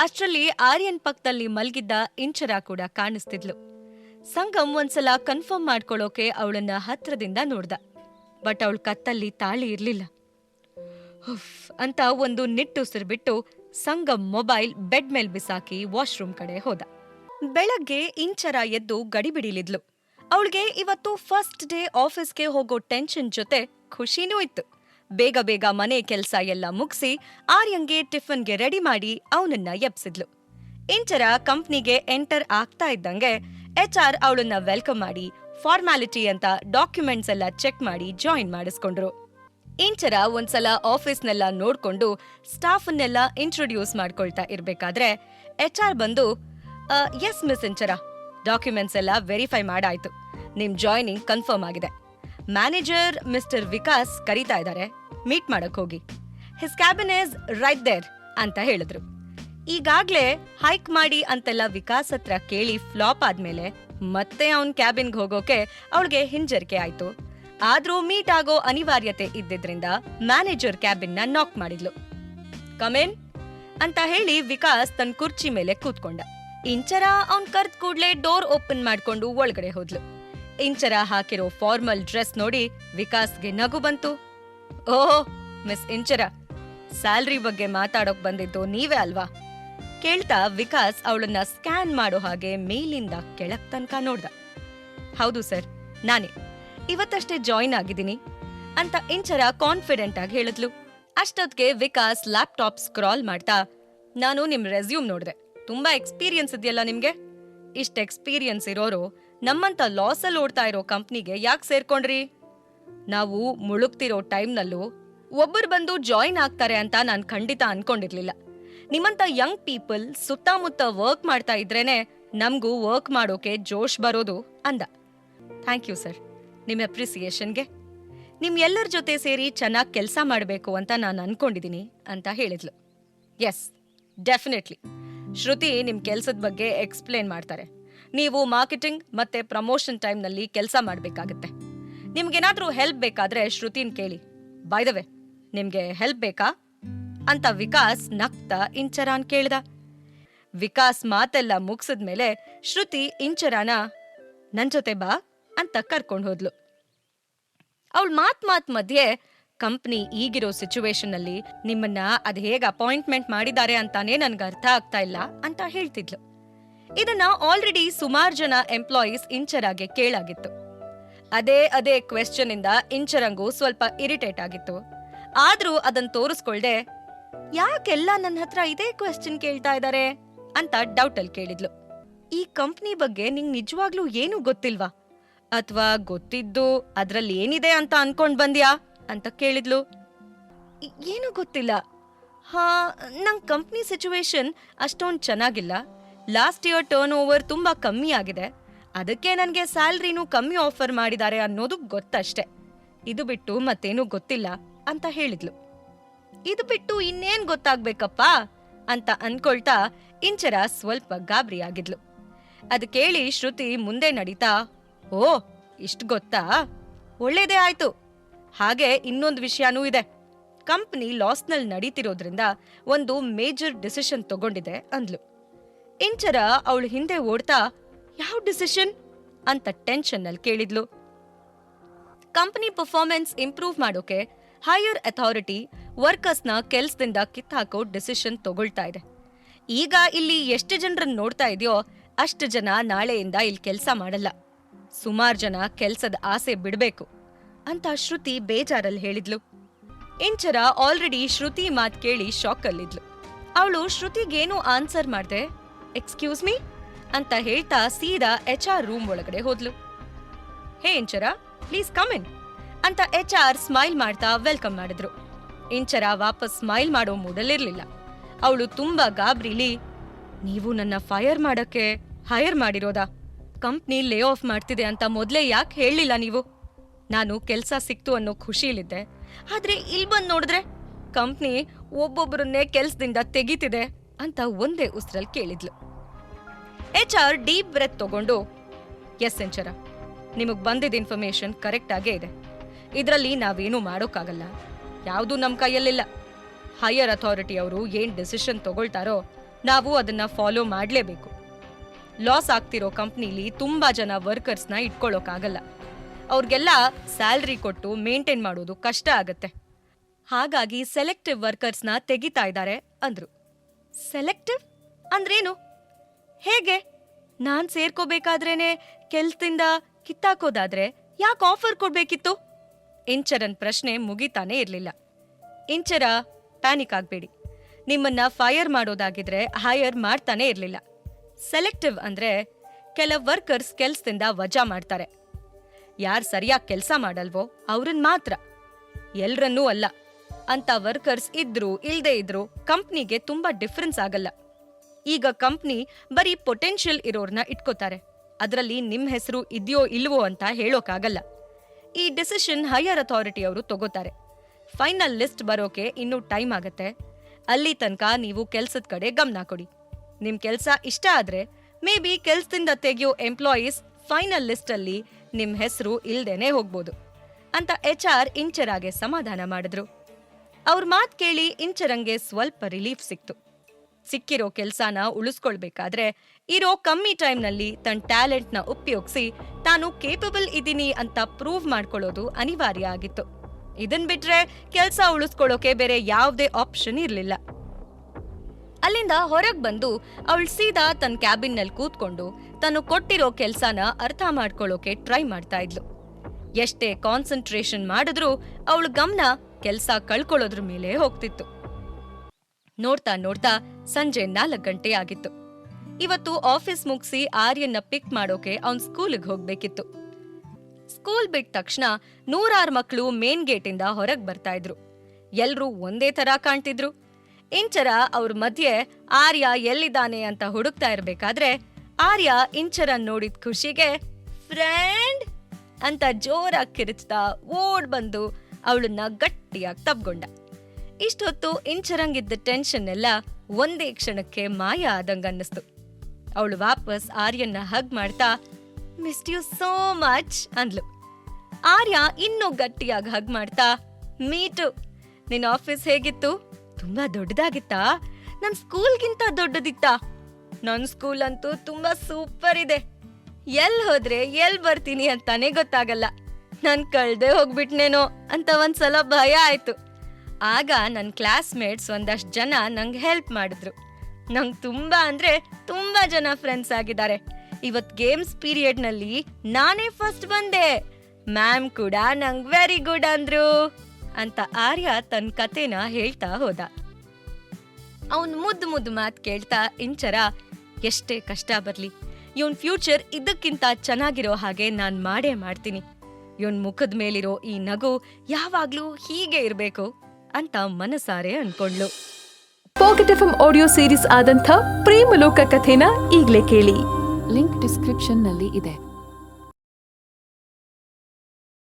ಅಷ್ಟರಲ್ಲಿ ಆರ್ಯನ್ ಪಕ್ಕದಲ್ಲಿ ಮಲ್ಗಿದ್ದ ಇಂಚರ ಕೂಡ ಕಾಣಿಸ್ತಿದ್ಲು. ಸಂಗಮ್ ಒಂದ್ಸಲ ಕನ್ಫರ್ಮ್ ಮಾಡ್ಕೊಳ್ಳೋಕೆ ಅವಳನ್ನ ಹತ್ರದಿಂದ ನೋಡ್ದ. ಬಟ್ ಅವಳ ಕತ್ತಲ್ಲಿ ತಾಳಿ ಇರ್ಲಿಲ್ಲ. ಹುಫ್, ಅಂತ ಒಂದು ನಿಟ್ಟುಸಿರು ಬಿಟ್ಟು ಸಂಗಮ್ ಮೊಬೈಲ್ ಬೆಡ್ ಮೇಲ್ ಬಿಸಾಕಿ ವಾಶ್ರೂಮ್ ಕಡೆ ಹೋದ. ಬೆಳಗ್ಗೆ ಇಂಚರ ಎದ್ದು ಗಡಿಬಿಡಿಲಿದ್ಲು. ಅವಳಿಗೆ ಇವತ್ತು ಫಸ್ಟ್ ಡೇ ಆಫೀಸ್ಗೆ ಹೋಗೋ ಟೆನ್ಷನ್ ಜೊತೆ ಖುಷಿನೂ ಇತ್ತು. ಬೇಗ ಬೇಗ ಮನೆ ಕೆಲಸ ಎಲ್ಲ ಮುಗಿಸಿ ಆರ್ಯಂಗೆ ಟಿಫನ್ಗೆ ರೆಡಿ ಮಾಡಿ ಅವನನ್ನ ಎಬ್ಸಿದ್ಲು. ಇಂಚರ ಕಂಪ್ನಿಗೆ ಎಂಟರ್ ಆಗ್ತಾ ಇದ್ದಂಗೆ ಎಚ್ ಆರ್ ಅವಳನ್ನ ವೆಲ್ಕಮ್ ಮಾಡಿ ಫಾರ್ಮ್ಯಾಲಿಟಿ ಅಂತ ಡಾಕ್ಯುಮೆಂಟ್ಸ್ ಎಲ್ಲ ಚೆಕ್ ಮಾಡಿ ಜಾಯಿನ್ ಮಾಡಿಸ್ಕೊಂಡ್ರು. ಇಂಚರ ಒಂದ್ಸಲ ಆಫೀಸ್ನೆಲ್ಲ ನೋಡ್ಕೊಂಡು ಸ್ಟಾಫನ್ನೆಲ್ಲ ಇಂಟ್ರೊಡ್ಯೂಸ್ ಮಾಡ್ಕೊಳ್ತಾ ಇರ್ಬೇಕಾದ್ರೆ ಎಚ್ ಆರ್ ಬಂದು ಎಸ್ ಮಿಸ್ ಇಂಚರ ಡಾಕ್ಯುಮೆಂಟ್ಸ್ ಎಲ್ಲ ವೆರಿಫೈ ಮಾಡಾಯ್ತು. ನಿಮ್ ಜಾಯ್ನಿಂಗ್ ಕನ್ಫರ್ಮ್ ಆಗಿದೆ. ಮ್ಯಾನೇಜರ್ ಮಿಸ್ಟರ್ ವಿಕಾಸ್ ಕರೀತಾ ಇದ್ದಾರೆ. ಮೀಟ್ ಮಾಡಕ್ ಹೋಗಿ. His cabin is right there ಅಂತ ಹೇಳಿದ್ರು. ಈಗಾಗ್ಲೇ ಹೈಕ್ ಮಾಡಿ ಅಂತೆಲ್ಲ ವಿಕಾಸ್ ಹತ್ರ ಕೇಳಿ ಫ್ಲಾಪ್ ಆದ್ಮೇಲೆ ಮತ್ತೆ ಅವನ್ ಕ್ಯಾಬಿನ್ಗೆ ಹೋಗೋಕೆ ಅವಳಿಗೆ ಹಿಂಜರಿಕೆ ಆಯ್ತು. ಆದ್ರೂ ಮೀಟ್ ಆಗೋ ಅನಿವಾರ್ಯತೆ ಇದ್ದಿದ್ರಿಂದ ಮ್ಯಾನೇಜರ್ ಕ್ಯಾಬಿನ್ನ ನಾಕ್ ಮಾಡಿದ್ಲು. ಕಮೇನ್ ಅಂತ ಹೇಳಿ ವಿಕಾಸ್ ತನ್ನ ಕುರ್ಚಿ ಮೇಲೆ ಕೂತ್ಕೊಂಡ. ಇಂಚರ ಅವನ್ ಕರ್ದ್ ಕೂಡ್ಲೆ ಡೋರ್ ಓಪನ್ ಮಾಡ್ಕೊಂಡು ಒಳಗಡೆ ಹೋದ್ಲು. ಇಂಚರ ಹಾಕಿರೋ ಫಾರ್ಮಲ್ ಡ್ರೆಸ್ ನೋಡಿ ವಿಕಾಸ್ಗೆ ನಗು ಬಂತು. ಓಹ್, ಮಿಸ್ ಇಂಚರ, ಸ್ಯಾಲ್ರಿ ಬಗ್ಗೆ ಮಾತಾಡೋಕ್ ಬಂದಿದ್ದು ನೀವೇ ಅಲ್ವಾ? ಕೇಳ್ತಾ ವಿಕಾಸ್ ಅವಳನ್ನ ಸ್ಕ್ಯಾನ್ ಮಾಡೋ ಹಾಗೆ ಮೇಲಿಂದ ಕೆಳಕ್ ತನಕ ನೋಡ್ದ. ಹೌದು ಸರ್, ನಾನೇ. ಇವತ್ತಷ್ಟೇ ಜಾಯಿನ್ ಆಗಿದ್ದೀನಿ ಅಂತ ಇಂಚರ ಕಾನ್ಫಿಡೆಂಟ್ ಆಗಿ ಹೇಳಿದ್ಲು. ಅಷ್ಟೊತ್ತಿಗೆ ವಿಕಾಸ್ ಲ್ಯಾಪ್ಟಾಪ್ ಸ್ಕ್ರಾಲ್ ಮಾಡ್ತಾ, ನಾನು ನಿಮ್ ರೆಸ್ಯೂಮ್ ನೋಡಿದೆ. ತುಂಬಾ ಎಕ್ಸ್ಪೀರಿಯನ್ಸ್ ಇದೆಯಲ್ಲ ನಿಮ್ಗೆ? ಇಷ್ಟ ಎಕ್ಸ್ಪೀರಿಯನ್ಸ್ ಇರೋರು ನಮ್ಮಂತ ಲಾಸಲ್ಲಿ ಓಡ್ತಾ ಇರೋ ಕಂಪ್ನಿಗೆ ಯಾಕೆ ಸೇರ್ಕೊಂಡ್ರಿ? ನಾವು ಮುಳುಗ್ತಿರೋ ಟೈಮ್ನಲ್ಲೂ ಒಬ್ಬರು ಬಂದು ಜಾಯಿನ್ ಆಗ್ತಾರೆ ಅಂತ ನಾನು ಖಂಡಿತ ಅನ್ಕೊಂಡಿರ್ಲಿಲ್ಲ. ನಿಮ್ಮಂತ ಯಂಗ್ ಪೀಪಲ್ ಸುತ್ತಮುತ್ತ ವರ್ಕ್ ಮಾಡ್ತಾ ಇದ್ರೇನೆ ನಮಗೂ ವರ್ಕ್ ಮಾಡೋಕೆ ಜೋಶ್ ಬರೋದು ಅಂದ. Thank you sir. ನಿಮ್ಮ ಅಪ್ರಿಸಿಯೇಷನ್ಗೆ. ನಿಮ್ ಎಲ್ಲರ ಜೊತೆ ಸೇರಿ ಚೆನ್ನಾಗಿ ಕೆಲಸ ಮಾಡಬೇಕು ಅಂತ ನಾನು ಅನ್ಕೊಂಡಿದ್ದೀನಿ ಅಂತ ಹೇಳಿದ್ಲು. S, definitely. ಶ್ರುತಿ ನಿಮ್ ಕೆಲಸದ ಬಗ್ಗೆ ಎಕ್ಸ್ಪ್ಲೇನ್ ಮಾಡ್ತಾರೆ. ನೀವು ಮಾರ್ಕೆಟಿಂಗ್ ಮತ್ತೆ ಪ್ರಮೋಷನ್ ಟೈಮ್ನಲ್ಲಿ ಕೆಲಸ ಮಾಡಬೇಕಾಗತ್ತೆ. ನಿಮ್ಗೇನಾದ್ರೂ ಹೆಲ್ಪ್ ಬೇಕಾದ್ರೆ ಶ್ರುತಿನ್ ಕೇಳಿ. ಬಾಯ್ದವೆ ನಿಮ್ಗೆ ಹೆಲ್ಪ್ ಬೇಕಾ? ಅಂತ ವಿಕಾಸ್ ನಗ್ತಾ ಇಂಚರಾನ್ ಕೇಳ್ದ. ವಿಕಾಸ್ ಮಾತೆಲ್ಲ ಮುಗ್ಸಿದ್ಮೇಲೆ ಶ್ರುತಿ ಇಂಚರಾನ, ನನ್ ಜೊತೆ ಬಾ ಅಂತ ಕರ್ಕೊಂಡು ಹೋದ್ಲು. ಅವಳು ಮಾತ್ ಮಾತ್ ಮಧ್ಯೆ ಕಂಪ್ನಿ ಈಗಿರೋ ಸಿಚುವೇಶನ್ ಅಲ್ಲಿ ನಿಮ್ಮನ್ನ ಅದ್ ಹೇಗೆ ಅಪಾಯಿಂಟ್ಮೆಂಟ್ ಮಾಡಿದ್ದಾರೆ ಅಂತಾನೆ ನನ್ಗೆ ಅರ್ಥ ಆಗ್ತಾ ಇಲ್ಲ ಅಂತ ಹೇಳ್ತಿದ್ಲು. ಇದನ್ನ ಆಲ್ರೆಡಿ ಸುಮಾರು ಜನ ಎಂಪ್ಲಾಯೀಸ್ ಇಂಚರಾಗೆ ಕೇಳಾಗಿತ್ತು. ಅದೇ ಅದೇ ಕ್ವೆಶ್ಚನ್ ಇಂದ ಇಂಚರಂಗು ಸ್ವಲ್ಪ ಇರಿಟೇಟ್ ಆಗಿತ್ತು. ಆದ್ರೂ ಅದನ್ನ ತೋರಿಸ್ಕೊಳ್ದೆ, ಯಾಕೆಲ್ಲ ನನ್ನ ಹತ್ರ ಇದೇ ಕ್ವೆಶ್ಚನ್ ಕೇಳ್ತಾ ಇದ್ದಾರೆ ಅಂತ ಡೌಟ್ ಅಲ್ಲಿ ಕೇಳಿದ್ಲು. ಈ ಕಂಪ್ನಿ ಬಗ್ಗೆ ನಿಂಗ್ ನಿಜವಾಗ್ಲೂ ಏನು ಗೊತ್ತಿಲ್ವಾ? ಅಥವಾ ಗೊತ್ತಿದ್ದು ಅದ್ರಲ್ಲಿ ಏನಿದೆ ಅಂತ ಅನ್ಕೊಂಡ್ ಬಂದ್ಯಾ? ಅಂತ ಕೇಳಿದ್ಲು. "ಇ- ಏನೂ ಗೊತ್ತಿಲ್ಲ. ಹಾ, ನಂಗ್ ಕಂಪ್ನಿ ಸಿಚುವೇಶನ್ ಅಷ್ಟೊಂದ್ ಚೆನ್ನಾಗಿಲ್ಲ. ಲಾಸ್ಟ್ ಇಯರ್ ಟರ್ನ್ ಓವರ್ ತುಂಬಾ ಕಮ್ಮಿ ಆಗಿದೆ. ಅದಕ್ಕೆ ನನಗೆ ಸ್ಯಾಲ್ರಿನೂ ಕಮ್ಮಿ ಆಫರ್ ಮಾಡಿದ್ದಾರೆ ಅನ್ನೋದು ಗೊತ್ತಷ್ಟೆ. ಇದು ಬಿಟ್ಟು ಮತ್ತೇನೂ ಗೊತ್ತಿಲ್ಲ ಅಂತ ಹೇಳಿದ್ಲು. ಇದು ಬಿಟ್ಟು ಇನ್ನೇನ್ ಗೊತ್ತಾಗ್ಬೇಕಪ್ಪ? ಅಂತ ಅನ್ಕೊಳ್ತಾ ಇಂಚರ ಸ್ವಲ್ಪ ಗಾಬರಿ ಆಗಿದ್ಲು ಅದ್ ಕೇಳಿ ಶ್ರುತಿ ಮುಂದೆ ನಡೀತಾ, ಓ, ಇಷ್ಟು ಗೊತ್ತಾ? ಒಳ್ಳೇದೇ ಆಯ್ತು. ಹಾಗೆ ಇನ್ನೊಂದು ವಿಷಯನೂ ಇದೆ. ಕಂಪ್ನಿ ಲಾಸ್ನಲ್ಲಿ ನಡೀತಿರೋದ್ರಿಂದ ಒಂದು ಮೇಜರ್ ಡಿಸಿಷನ್ ತಗೊಂಡಿದೆ, ಅಂದ್ಲು. ಇಂಚರ ಅವಳು ಹಿಂದೆ ಓಡ್ತಾ, ಯಾವ ಡಿಸಿಷನ್ ಅಂತ ಟೆನ್ಷನ್ ಅಲ್ಲಿ ಕೇಳಿದ್ಲು. ಕಂಪನಿ ಪರ್ಫಾರ್ಮೆನ್ಸ್ ಇಂಪ್ರೂವ್ ಮಾಡೋಕೆ ಹೈಯರ್ ಅಥಾರಿಟಿ ವರ್ಕರ್ಸ್ನ ಕೆಲ್ಸದಿಂದ ಕಿತ್ತಾಕೋ ಡಿಸಿಷನ್ ತಗೊಳ್ತಾ ಇದೆ. ಈಗ ಇಲ್ಲಿ ಎಷ್ಟು ಜನರನ್ನ ನೋಡ್ತಾ ಇದೆಯೋ ಅಷ್ಟು ಜನ ನಾಳೆಯಿಂದ ಇಲ್ಲಿ ಕೆಲಸ ಮಾಡಲ್ಲ. ಸುಮಾರು ಜನ ಕೆಲಸದ ಆಸೆ ಬಿಡಬೇಕು ಅಂತ ಶ್ರುತಿ ಬೇಜಾರಲ್ಲಿ ಹೇಳಿದ್ಲು. ಇಂಚರ ಆಲ್ರೆಡಿ ಶ್ರುತಿ ಮಾತ್ ಕೇಳಿ ಶಾಕಲ್ಲಿದ್ಲು ಅವಳು ಶ್ರುತಿಗೇನು ಆನ್ಸರ್ ಮಾಡ್ದೆ ಎಕ್ಸ್ಕ್ಯೂಸ್ ಮೀ ಅಂತ ಹೇಳ್ತಾ ಸೀದಾ ಎಚ್ ಆರ್ ರೂಮ್ ಒಳಗಡೆ ಹೋದ್ಲು. Hey Inchara please come in ಅಂತ ಎಚ್ ಆರ್ ಸ್ಮೈಲ್ ಮಾಡ್ತಾ ವೆಲ್ಕಮ್ ಮಾಡಿದ್ರು. ಇಂಚರ ವಾಪಸ್ ಸ್ಮೈಲ್ ಮಾಡೋ ಮೂಡಲ್ಲಿರ್ಲಿಲ್ಲ ಅವಳು ತುಂಬಾ ಗಾಬ್ರಿಲಿ, ನೀವು ನನ್ನ ಫೈರ್ ಮಾಡಕ್ಕೆ ಹೈರ್ ಮಾಡಿರೋದಾ? ಕಂಪ್ನಿ ಲೇ ಆಫ್ ಮಾಡ್ತಿದೆ ಅಂತ ಮೊದಲೇ ಯಾಕೆ ಹೇಳಲಿಲ್ಲ ನೀವು? ನಾನು ಕೆಲಸ ಸಿಕ್ತು ಅನ್ನೋ ಖುಷಿಲಿದ್ದೆ. ಆದ್ರೆ ಇಲ್ಲಿ ಬಂದು ನೋಡಿದ್ರೆ ಕಂಪ್ನಿ ಒಬ್ಬೊಬ್ಬರನ್ನೇ ಕೆಲ್ಸದಿಂದ ತೆಗಿತಿದೆ. ಅಂತ ಒಂದೇ ಉಸ್ರಲ್ಲಿ ಕೇಳಿದ್ಲು. ಎಚ್ ಆರ್ ಡೀಪ್ ಬ್ರೆತ್ ತಗೊಂಡು ಎಸ್ ಎಂಚರ ನಿಮಗೆ ಬಂದಿದ್ದ ಇನ್ಫಾರ್ಮೇಶನ್ ಕರೆಕ್ಟ್ ಆಗೇ ಇದೆ. ಇದರಲ್ಲಿ ನಾವೇನೂ ಮಾಡೋಕ್ಕಾಗಲ್ಲ. ಯಾವುದೂ ನಮ್ಮ ಕೈಯಲ್ಲಿಲ್ಲ. ಹೈಯರ್ ಅಥಾರಿಟಿ ಅವರು ಏನ್ ಡಿಸಿಷನ್ ತಗೊಳ್ತಾರೋ, ನಾವು ಅದನ್ನ ಫಾಲೋ ಮಾಡಲೇಬೇಕು. ಲಾಸ್ ಆಗ್ತಿರೋ ಕಂಪ್ನಿಲಿ ತುಂಬಾ ಜನ ವರ್ಕರ್ಸ್ನ ಇಟ್ಕೊಳ್ಳೋಕ್ಕಾಗಲ್ಲ ಅವ್ರಿಗೆಲ್ಲ ಸ್ಯಾಲ್ರಿ ಕೊಟ್ಟು ಮೇಂಟೈನ್ ಮಾಡೋದು ಕಷ್ಟ ಆಗತ್ತೆ. ಹಾಗಾಗಿ ಸೆಲೆಕ್ಟಿವ್ ವರ್ಕರ್ಸ್ನ ತೆಗಿತಾ ಇದ್ದಾರೆ ಅಂದ್ರು. ಸೆಲೆಕ್ಟಿವ್ ಅಂದ್ರೇನು? ಹೇಗೆ? ನಾನ್ ಸೇರ್ಕೋಬೇಕಾದ್ರೇನೆ ಕೆಲ್ಸದಿಂದ ಕಿತ್ತಾಕೋದಾದ್ರೆ ಯಾಕೆ ಆಫರ್ ಕೊಡ್ಬೇಕಿತ್ತು? ಇಂಚರನ್ ಪ್ರಶ್ನೆ ಮುಗಿತಾನೆ ಇರ್ಲಿಲ್ಲ. ಇಂಚರ, ಪ್ಯಾನಿಕ್ ಆಗ್ಬೇಡಿ. ನಿಮ್ಮನ್ನ ಫೈರ್ ಮಾಡೋದಾಗಿದ್ರೆ ಹೈಯರ್ ಮಾಡ್ತಾನೆ ಇರ್ಲಿಲ್ಲ. ಸೆಲೆಕ್ಟಿವ್ ಅಂದ್ರೆ ಕೆಲ ವರ್ಕರ್ಸ್ ಕೆಲ್ಸದಿಂದ ವಜಾ ಮಾಡ್ತಾರೆ. ಯಾರು ಸರಿಯಾಗಿ ಕೆಲಸ ಮಾಡಲ್ವೋ ಅವ್ರನ್ನ ಮಾತ್ರ. ಎಲ್ರನ್ನೂ ಅಲ್ಲ. ಅಂತ ವರ್ಕರ್ಸ್ ಇದ್ರು, ಇಲ್ದೇ ಇದ್ರು ಕಂಪ್ನಿಗೆ ತುಂಬಾ ಡಿಫ್ರೆನ್ಸ್ ಆಗಲ್ಲ. ಈಗ ಕಂಪ್ನಿ ಬರೀ ಪೊಟೆನ್ಷಿಯಲ್ ಇರೋರ್ನ ಇಟ್ಕೋತಾರೆ. ಅದರಲ್ಲಿ ನಿಮ್ ಹೆಸರು ಇದೆಯೋ ಇಲ್ವೋ ಅಂತ ಹೇಳೋಕ್ಕಾಗಲ್ಲ ಈ ಡಿಸಿಷನ್ ಹೈಯರ್ ಅಥಾರಿಟಿ ಅವರು ತಗೋತಾರೆ. ಫೈನಲ್ ಲಿಸ್ಟ್ ಬರೋಕೆ ಇನ್ನೂ ಟೈಮ್ ಆಗತ್ತೆ. ಅಲ್ಲಿ ತನಕ ನೀವು ಕೆಲಸದ ಕಡೆ ಗಮನ ಕೊಡಿ. ನಿಮ್ ಕೆಲ್ಸ ಇಷ್ಟ ಆದ್ರೆ, ಮೇ ಬಿ ಕೆಲ್ಸದಿಂದ ತೆಗೆಯೋ ಎಂಪ್ಲಾಯೀಸ್ ಫೈನಲ್ ಲಿಸ್ಟಲ್ಲಿ ನಿಮ್ ಹೆಸರು ಇಲ್ದೇನೆ ಹೋಗ್ಬೋದು ಅಂತ ಎಚ್ ಆರ್ ಇಂಚರಾಗೆ ಸಮಾಧಾನ ಮಾಡಿದ್ರು. ಅವ್ರ ಮಾತ್ ಕೇಳಿ ಇಂಚರಂಗೆ ಸ್ವಲ್ಪ ರಿಲೀಫ್ ಸಿಕ್ತು. ಸಿಕ್ಕಿರೋ ಕೆಲಸನ ಉಳಿಸ್ಕೊಳ್ಬೇಕಾದ್ರೆ ಇರೋ ಕಮ್ಮಿ ಟೈಮ್ನಲ್ಲಿ ತನ್ನ ಟ್ಯಾಲೆಂಟ್ನ ಉಪಯೋಗಿಸಿ ತಾನು ಕೇಪಬಲ್ ಇದ್ದೀನಿ ಅಂತ ಪ್ರೂವ್ ಮಾಡ್ಕೊಳ್ಳೋದು ಅನಿವಾರ್ಯ ಆಗಿತ್ತು. ಇದನ್ ಬಿಟ್ರೆ ಕೆಲ್ಸ ಉಳಿಸ್ಕೊಳ್ಳೋಕೆ ಬೇರೆ ಯಾವುದೇ ಆಪ್ಷನ್ ಇರಲಿಲ್ಲ. ಅಲ್ಲಿಂದ ಹೊರಗ್ ಬಂದು ಅವಳು ಸೀದಾ ತನ್ನ ಕ್ಯಾಬಿನ್ನಲ್ಲಿ ಕೂತ್ಕೊಂಡು ತಾನು ಕೊಟ್ಟಿರೋ ಕೆಲಸನ ಅರ್ಥ ಮಾಡ್ಕೊಳ್ಳೋಕೆ ಟ್ರೈ ಮಾಡ್ತಾ ಇದ್ಲು. ಎಷ್ಟೇ ಕಾನ್ಸಂಟ್ರೇಷನ್ ಮಾಡಿದ್ರೂ ಅವಳ ಗಮನ ಕೆಲ್ಸ ಕಳ್ಕೊಳ್ಳೋದ್ರ ಮೇಲೆ ಹೋಗ್ತಿತ್ತು. ನೋಡ್ತಾ ನೋಡ್ತಾ ಸಂಜೆ ನಾಲ್ಕು ಗಂಟೆ ಆಗಿತ್ತು. ಇವತ್ತು ಆಫೀಸ್ ಮುಗಿಸಿ ಆರ್ಯನ್ನ ಪಿಕ್ ಮಾಡೋಕೆ ಅವ್ನ್ ಸ್ಕೂಲಿಗೆ ಹೋಗ್ಬೇಕಿತ್ತು. ಸ್ಕೂಲ್ ಬಿಟ್ಟ ತಕ್ಷಣ ನೂರಾರು ಮಕ್ಕಳು ಮೇನ್ ಗೇಟಿಂದ ಹೊರಗ್ ಬರ್ತಾ ಇದ್ರು. ಎಲ್ರೂ ಒಂದೇ ತರ ಕಾಣ್ತಿದ್ರು. ಇಂಚರ ಅವ್ರ ಮಧ್ಯೆ ಆರ್ಯ ಎಲ್ಲಿದ್ದಾನೆ ಅಂತ ಹುಡುಕ್ತಾ ಇರ್ಬೇಕಾದ್ರೆ ಆರ್ಯ ಇಂಚರ ನೋಡಿದ ಖುಷಿಗೆ ಫ್ರೆಂಡ್ ಅಂತ ಜೋರಾಗಿ ಕಿರಿಚ್ತಾ ಓಡ್ ಬಂದು ಅವಳನ್ನ ಗಟ್ಟಿಯಾಗಿ ತಬ್ಗೊಂಡ. ಇಷ್ಟೊತ್ತು ಇಂಚರಂಗಿದ್ದ ಟೆನ್ಷನ್ ಎಲ್ಲ ಒಂದೇ ಕ್ಷಣಕ್ಕೆ ಮಾಯ ಆದಂಗ ಅನ್ನಿಸ್ತು. ಅವಳು ವಾಪಸ್ ಆರ್ಯನ್ನ ಹಗ್ ಮಾಡ್ತಾ ಮಿಸ್ ಯು ಸೋ ಮಚ್ ಅಂದ್ಲು. ಆರ್ಯ ಇನ್ನೂ ಗಟ್ಟಿಯಾಗಿ ಹಗ್ ಮಾಡ್ತಾ, ಮೀಟು ನಿನ್ನ ಆಫೀಸ್ ಹೇಗಿತ್ತು? ತುಂಬಾ ದೊಡ್ಡದಾಗಿತ್ತಾ? ನನ್ ಸ್ಕೂಲ್ಗಿಂತ ದೊಡ್ಡದಿತ್ತಾ? ನನ್ ಸ್ಕೂಲ್ ಅಂತೂ ತುಂಬಾ ಸೂಪರ್ ಇದೆ. ಎಲ್ ಹೋದ್ರೆ ಎಲ್ ಬರ್ತೀನಿ ಅಂತಾನೆ ಗೊತ್ತಾಗಲ್ಲ. ನಾನ್ ಕಳ್ದೆ ಹೋಗ್ಬಿಟ್ನೇನೋ ಅಂತ ಒಂದ್ಸಲ ಭಯ ಆಯ್ತು. ಆಗ ನನ್ನ ಕ್ಲಾಸ್ಮೇಟ್ಸ್ ಒಂದಷ್ಟು ಜನ ನಂಗೆ ಹೆಲ್ಪ್ ಮಾಡಿದ್ರು. ನಂಗೆ ತುಂಬಾ ಅಂದ್ರೆ ತುಂಬಾ ಜನ ಫ್ರೆಂಡ್ಸ್ ಆಗಿದ್ದಾರೆ. ಇವತ್ ಗೇಮ್ಸ್ ಪೀರಿಯಡ್ನಲ್ಲಿ ನಾನೇ ಫಸ್ಟ್ ಬಂದೆ. ಮ್ಯಾಮ್ ಕೂಡ ನಂಗೆ ವೆರಿ ಗುಡ್ ಅಂದ್ರು ಅಂತ ಆರ್ಯ ತನ್ನ ಕತೆನ ಹೇಳ್ತಾ ಹೋದ. ಅವನ್ ಮುದ್ದು ಮುದ್ದು ಮಾತ್ ಕೇಳ್ತಾ ಇಂಚರ, ಎಷ್ಟೇ ಕಷ್ಟ ಬರ್ಲಿ. ಇವನ್ ಫ್ಯೂಚರ್ ಇದಕ್ಕಿಂತ ಚೆನ್ನಾಗಿರೋ ಹಾಗೆ ನಾನ್ ಮಾಡೇ ಮಾಡ್ತೀನಿ. ಇವನ್ ಮುಖದ ಮೇಲಿರೋ ಈ ನಗು ಯಾವಾಗ್ಲೂ ಹೀಗೆ ಇರ್ಬೇಕು ಅಂತ ಮನಸಾರೆ ಅನ್ಕೊಂಡ್ಲು ಪಾಕೆಟ್ ಎಫ್ ಆಡಿಯೋ ಸೀರೀಸ್ ಆದಂಥ ಪ್ರೇಮಲೋಕ ಕಥೆನ ಈಗ್ಲೇ ಕೇಳಿ. ಲಿಂಕ್ ಡಿಸ್ಕ್ರಿಪ್ಷನ್ನಲ್ಲಿ ಇದೆ.